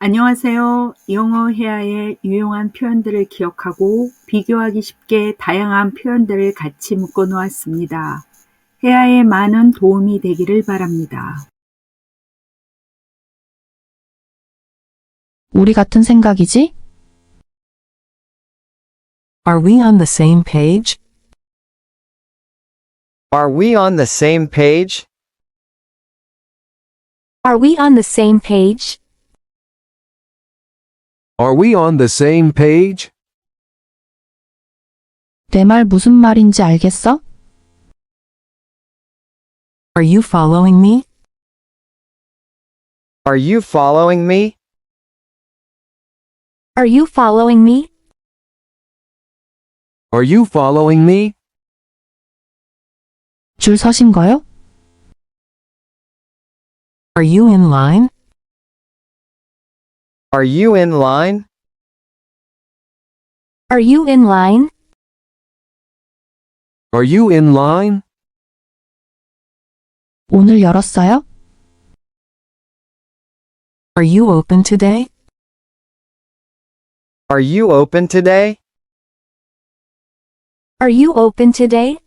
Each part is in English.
안녕하세요. 영어 회화의 유용한 표현들을 기억하고 비교하기 쉽게 다양한 표현들을 같이 묶어 놓았습니다. 회화에 많은 도움이 되기를 바랍니다. 우리 같은 생각이지? Are we on the same page? Are we on the same page? Are we on the same page? Are we on the same page? 내 말 무슨 말인지 알겠어? Are you following me? Are you following me? Are you following me? Are you following me? 줄 서신 거요? Are you in line? Are you in line? Are you in line? Are you in line? 오늘 열었어요? Are you open today? Are you open today? Are you open today?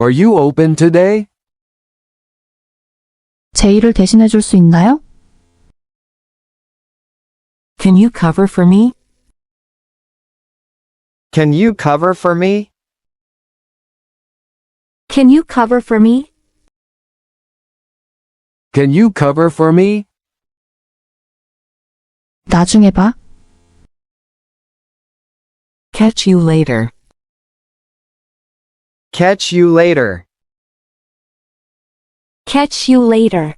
Are you open today? 제 일을 대신해 줄 수 있나요? Can you cover for me? Can you cover for me? Can you cover for me? Can you cover for me? 나중에 봐. Catch you later. Catch you later. Catch you later.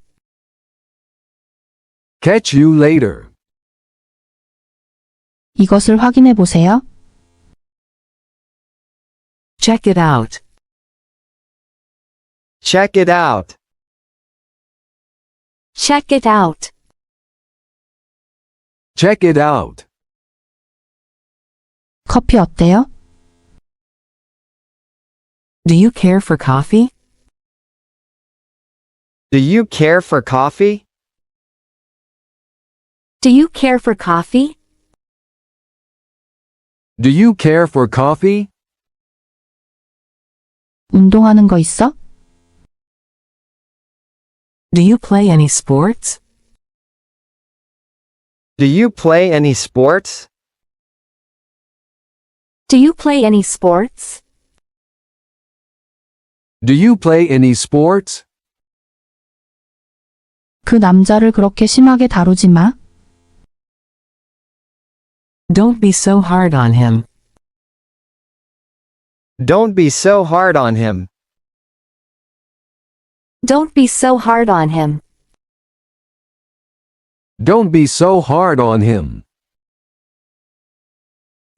Catch you later. 이것을 확인해 보세요. Check it out. Check it out. Check it out. Check it out. 커피 어때요? Do you care for coffee? Do you care for coffee? Do you care for coffee? Do you care for coffee? 운동하는 거 있어? Do you play any sports? Do you play any sports? Do you play any sports? Do you play any sports? 그 남자를 그렇게 심하게 다루지 마. Don't be so hard on him. Don't be so hard on him. Don't be so hard on him. Don't be so hard on him.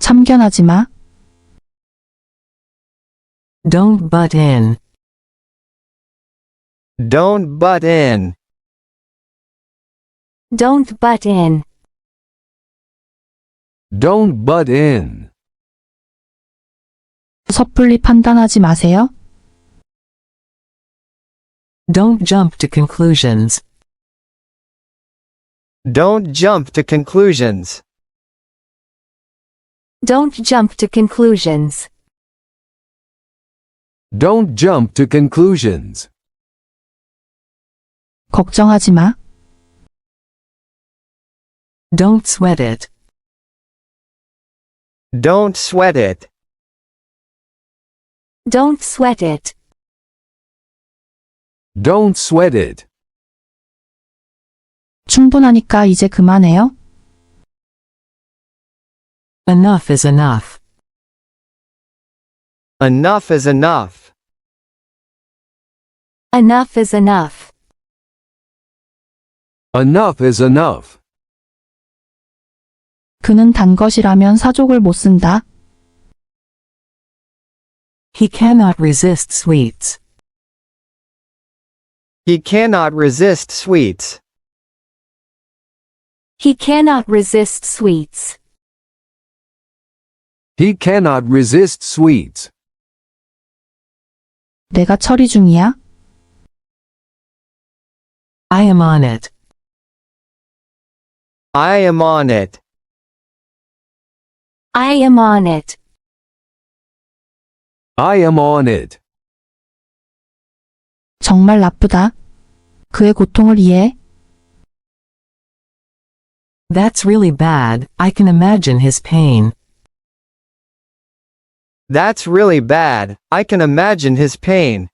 참견하지 마. Don't butt in. Don't butt in. Don't butt in. Don't butt in. 섣불리 판단하지 마세요. Don't jump to conclusions. Don't jump to conclusions. Don't jump to conclusions. Don't jump to conclusions. 걱정하지 마. Don't sweat it. Don't sweat it. Don't sweat it. Don't sweat it. 충분하니까 이제 그만해요. Enough is enough. Enough is enough. Enough is enough. Enough is enough. 그는 단 것이라면 사족을 못 쓴다. He cannot resist sweets. He cannot resist sweets. He cannot resist sweets. He cannot resist sweets. 내가 처리 중이야. I am on it. I am on it. I am on it. I am on it. 정말 나쁘다. 그의 고통을 이해해. That's really bad, I can imagine his pain. That's really bad. I can imagine his pain.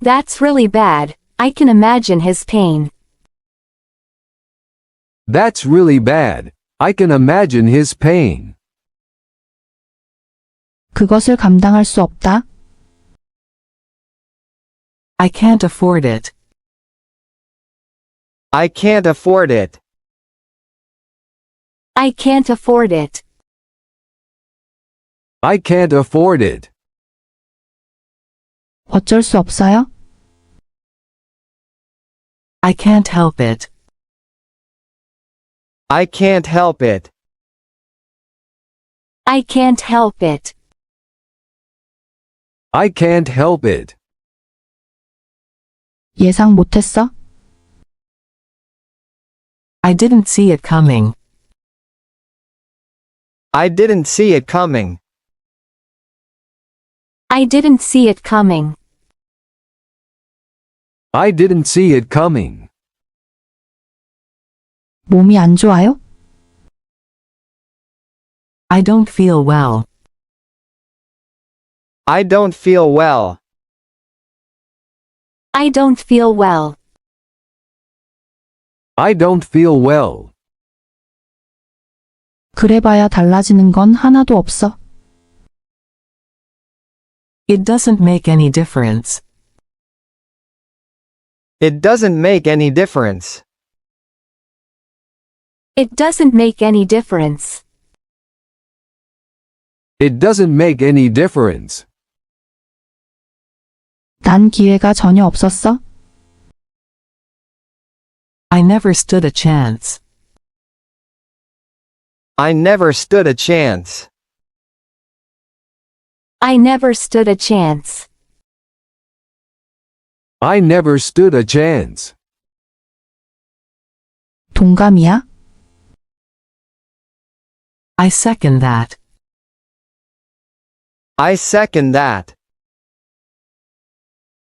That's really bad. I can imagine his pain. That's really bad. I can imagine his pain. 그것을 감당할 수 없다. I can't afford it. I can't afford it. I can't afford it. I can't afford it. 어쩔 수 없어요. I can't help it. I can't help it. I can't help it. I can't help it. 예상 못했어. I didn't see it coming. I didn't see it coming. I didn't see it coming. I didn't see it coming. 몸이 안 좋아요? I don't feel well. I don't feel well. I don't feel well. I don't feel well. 그래봐야 달라지는 건 하나도 없어. It doesn't make any difference. It doesn't make any difference. It doesn't make any difference. It doesn't make any difference. 난 기회가 전혀 없었어. I never stood a chance. I never stood a chance. I never stood a chance. I never stood a chance. 동감이야? I second that. I second that.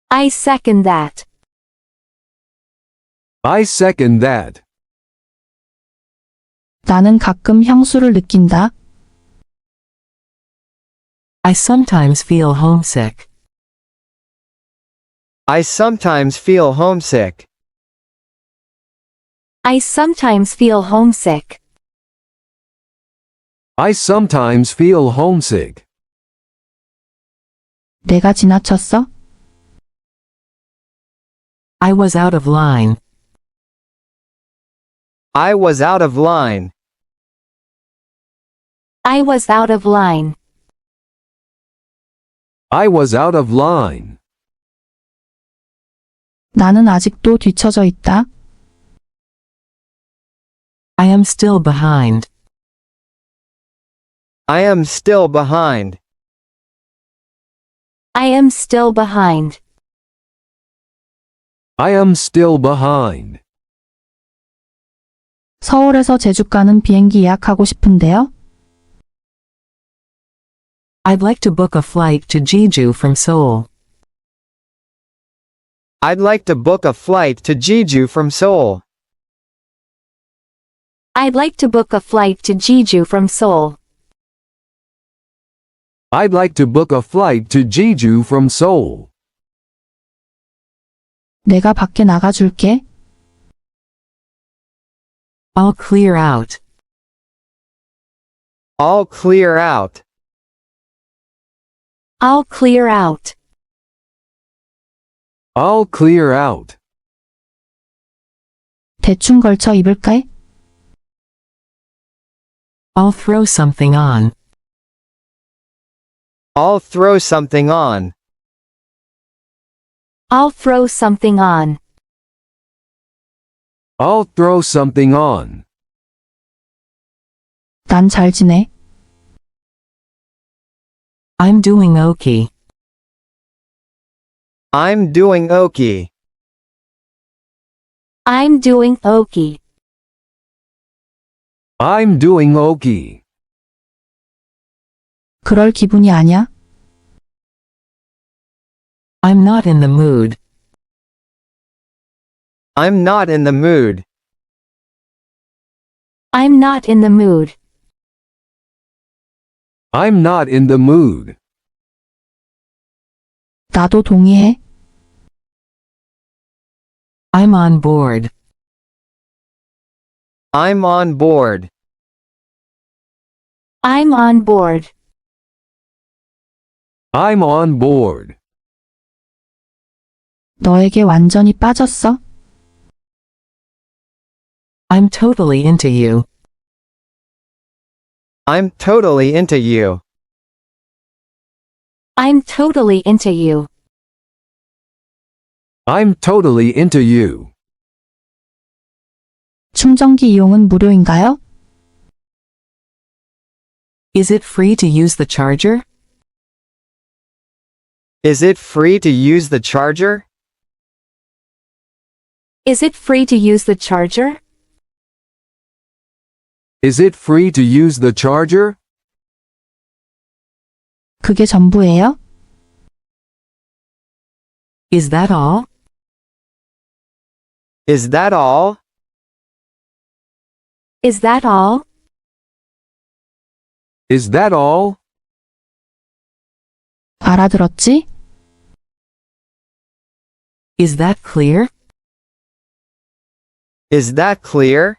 I second that. I second that. 나는 가끔 향수를 느낀다. I sometimes feel homesick. I sometimes feel homesick. I sometimes feel homesick. I sometimes feel homesick. 내가 지나쳤어? I was out of line. I was out of line. I was out of line. I was out of line. 나는 아직도 뒤처져 있다. I am still behind. I am still behind. I am still behind. I am still behind. 서울에서 제주 가는 비행기 예약하고 싶은데요. I'd like to book a flight to Jeju from Seoul. I'd like to book a flight to Jeju from Seoul. I'd like to book a flight to Jeju from Seoul. I'd like to book a flight to Jeju from Seoul. 내가 밖에 나가줄게. I'll clear out. I'll clear out. I'll clear out. I'll clear out. 대충 걸쳐 입을까? I'll throw something on. I'll throw something on. I'll throw something on. I'll throw something on. 난 잘 지내. I'm doing okay. I'm doing okay. I'm doing okay. I'm doing okay. 그럴 기분이 아냐? I'm not in the mood. I'm not in the mood. I'm not in the mood. I'm not in the mood. 나도 동의해. I'm on board. I'm on board. I'm on board. I'm on board. 너에게 완전히 빠졌어? I'm totally into you. I'm totally into you. I'm totally into you. I'm totally into you. 충전기 이용은 무료인가요? Is it free to use the charger? Is it free to use the charger? Is it free to use the charger? Is it free to use the charger? 그게 전부예요? Is that all? Is that all? Is that all? Is that all? 알아들었지? Is that clear? Is that clear?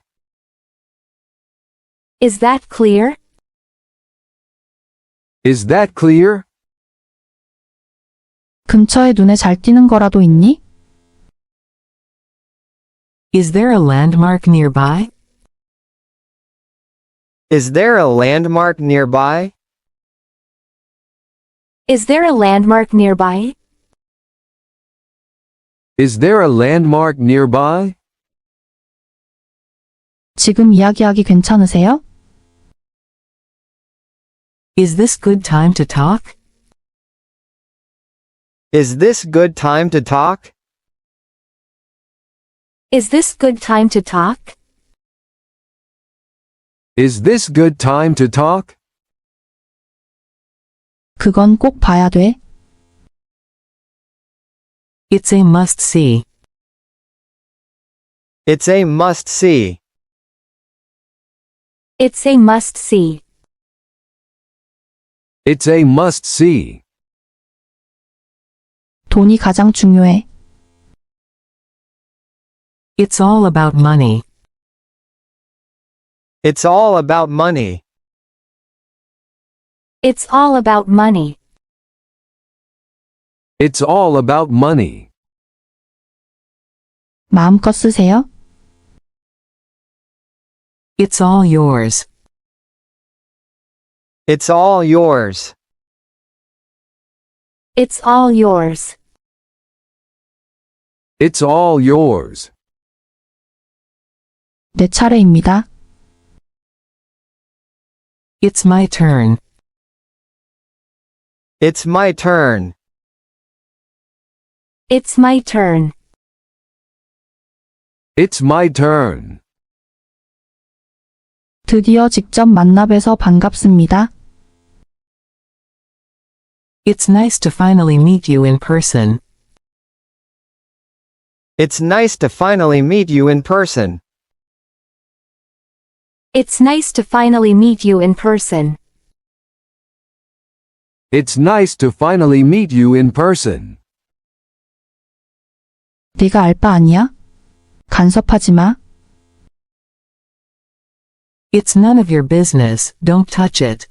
Is that clear? Is that clear? 근처에 눈에 잘 띄는 거라도 있니? Is there a landmark nearby? Is there a landmark nearby? Is there a landmark nearby? Is there a landmark nearby? 지금 이야기하기 괜찮으세요? Is this good time to talk? Is this good time to talk? Is this good time to talk? Is this good time to talk? 그건 꼭 봐야 돼. It's a must see. It's a must see. It's a must see. It's a must see. 돈이 가장 중요해. It's all about money. It's all about money. It's all about money. It's all about money. 마음껏 쓰세요. It's all yours. It's all yours. It's all yours. It's all yours. 내 차례입니다. It's my turn. It's my turn. It's my turn. It's my turn. 드디어 직접 만나 뵈서 반갑습니다. It's nice to finally meet you in person. It's nice to finally meet you in person. It's nice to finally meet you in person. It's nice to finally meet you in person. 네가 알바 아니야? 간섭하지 마. It's none of your business, don't touch it.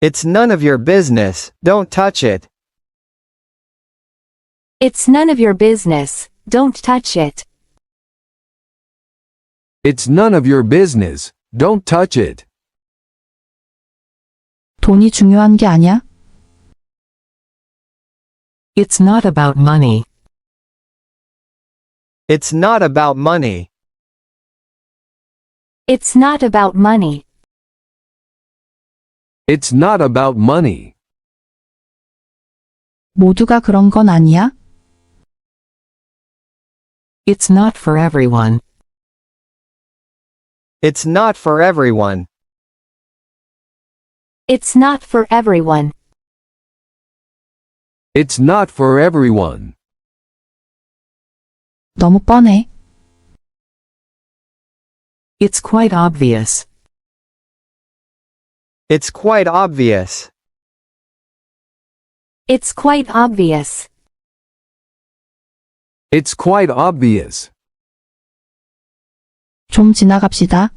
It's none of your business, don't touch it. It's none of your business. Don't touch it. It's none of your business, don't touch it. 돈이 중요한 게 아니야? It's not about money. It's not about money. It's not about money. It's not about money. 모두가 그런 건 아니야? It's not for everyone. It's not for everyone. It's not for everyone. It's not for everyone. 너무 뻔해. It's quite obvious. It's quite obvious. It's quite obvious. It's quite obvious. 좀 지나갑시다.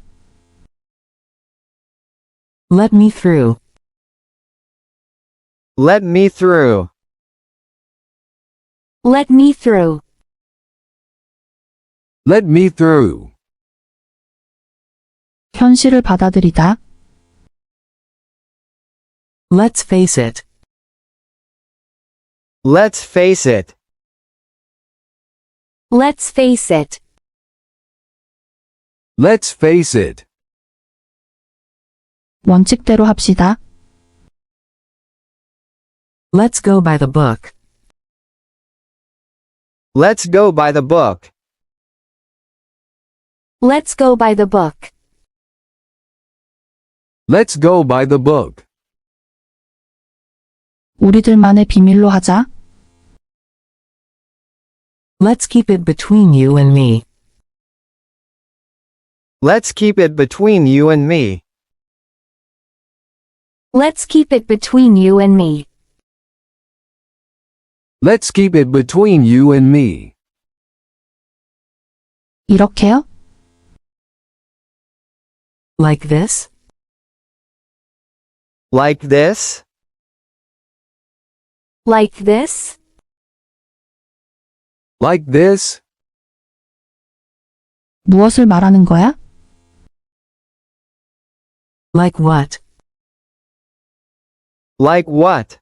Let me through. Let me through. Let me through. Let me through. 현실을 받아들이다. Let's face it. Let's face it. Let's face it. Let's face it. 원칙대로 합시다. Let's go by the book. Let's go by the book. Let's go by the book. Let's go by the book. 우리들만의 비밀로 하자. Let's keep it between you and me. Let's keep it between you and me. Let's keep it between you and me. Let's keep it between you and me. 이렇게요? Like this? Like this? Like this? Like this? 무엇을 말하는 거야? Like what? Like what?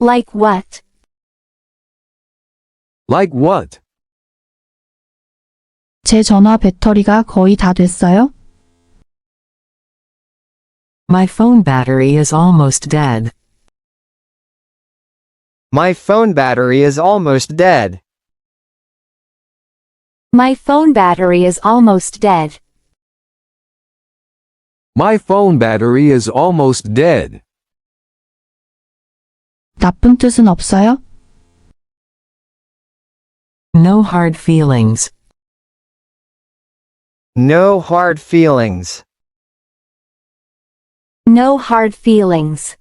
Like what? Like what? 제 전화 배터리가 거의 다 됐어요? My phone battery is almost dead. My phone battery is almost dead. My phone battery is almost dead. My phone battery is almost dead. 나쁜 뜻은 없어요? No hard feelings. No hard feelings. No hard feelings.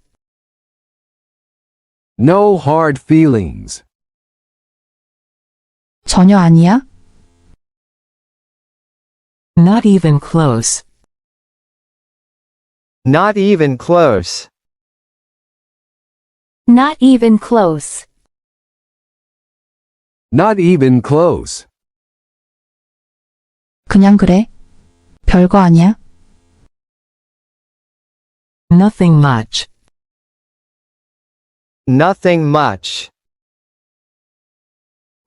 No hard feelings. 전혀 아니야? Not even close. Not even close. Not even close. Not even close. 그냥 그래. 별거 아니야. Nothing much. Nothing much.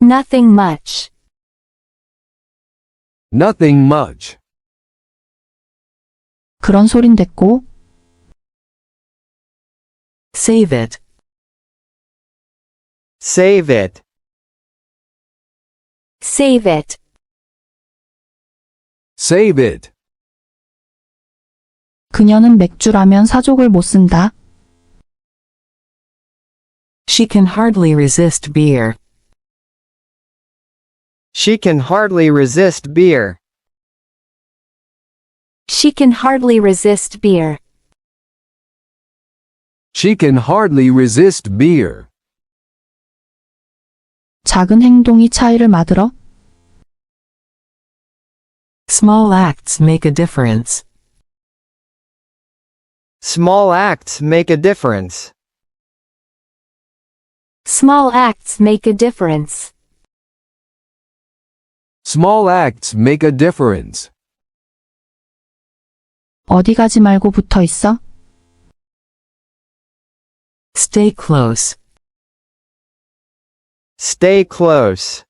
Nothing much. Nothing much. 그런 소린 됐고, Save it. Save it. Save it. Save it. 그녀는 맥주라면 사족을 못 쓴다. She can hardly resist beer. She can hardly resist beer. She can hardly resist beer. She can hardly resist beer. 작은 행동이 차이를 만들어 Small acts make a difference. Small acts make a difference. Small acts make a difference. Small acts make a difference. 어디 가지 말고 붙어 있어. Stay close. Stay close.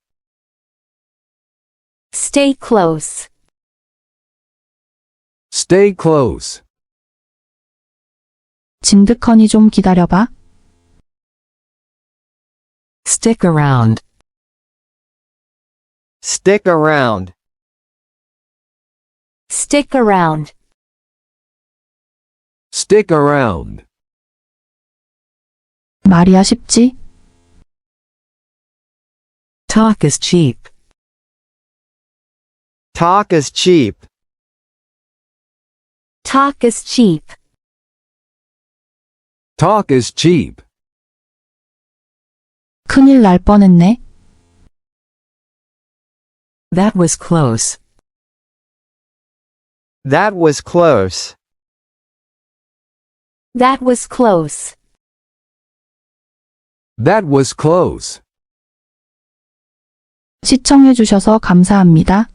Stay close. Stay close. 진득하니 좀 기다려봐. Stick around. Stick around. Stick around. Stick around. 말이야 쉽지? Talk is cheap. Talk is cheap. Talk is cheap. Talk is cheap. 큰일 날 뻔했네. That was close. That was close. That was close. That was close. 시청해주셔서 감사합니다.